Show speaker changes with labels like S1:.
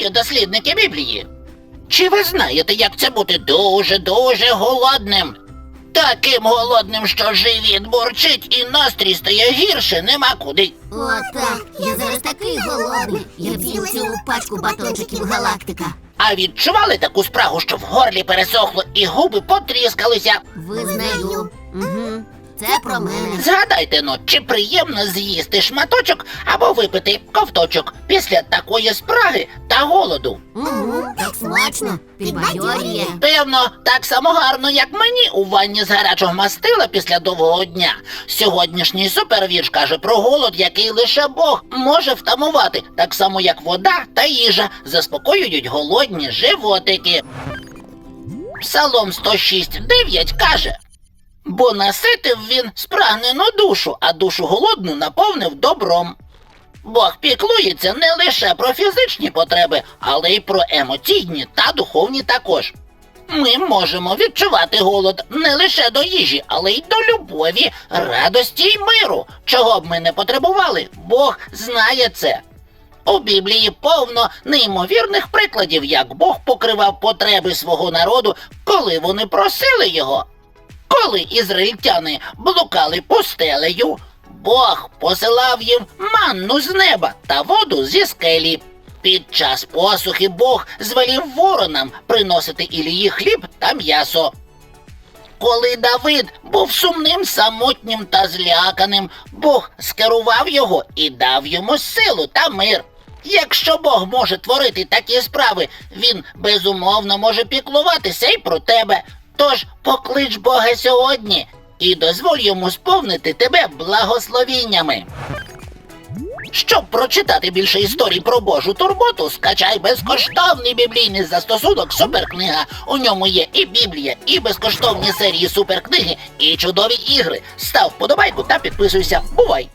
S1: Вітаю, дослідники Біблії. Чи ви знаєте, як це бути дуже-дуже голодним? Таким голодним, що живіт бурчить і настрій стає гірше, нема куди.
S2: Отак, я зараз такий голодний. Я б з'їв цілу пачку батончиків галактика.
S1: А відчували таку спрагу, що в горлі пересохло і губи потріскалися?
S2: Визнаю. Угу. Це про мене.
S1: Згадайте ну, чи приємно з'їсти шматочок або випити ковточок після такої спраги та голоду.
S2: Угу. Так смачно. Підбадьорює.
S1: Певно, так само гарно, як мені у ванні з гарячого мастила після довгого дня. Сьогоднішній супервірш каже про голод, який лише Бог може втамувати, так само як вода та їжа заспокоюють голодні животики. Псалом 106.9 каже. Бо наситив він спрагнену душу, а душу голодну наповнив добром. Бог піклується не лише про фізичні потреби, але й про емоційні та духовні також. Ми можемо відчувати голод не лише до їжі, але й до любові, радості й миру. Чого б ми не потребували, Бог знає це. У Біблії повно неймовірних прикладів, як Бог покривав потреби свого народу, коли вони просили його. Коли ізраїльтяни блукали пустелею, Бог посилав їм манну з неба та воду зі скелі. Під час посухи Бог звелів воронам приносити Ілії хліб та м'ясо. Коли Давид був сумним, самотнім та зляканим, Бог скерував його і дав йому силу та мир. Якщо Бог може творити такі справи, він безумовно може піклуватися й про тебе. Тож поклич Бога сьогодні і дозволь йому сповнити тебе благословіннями. Щоб прочитати більше історій про Божу турботу, скачай безкоштовний біблійний застосунок Суперкнига. У ньому є і Біблія, і безкоштовні серії суперкниги, і чудові ігри. Став вподобайку та підписуйся. Бувай!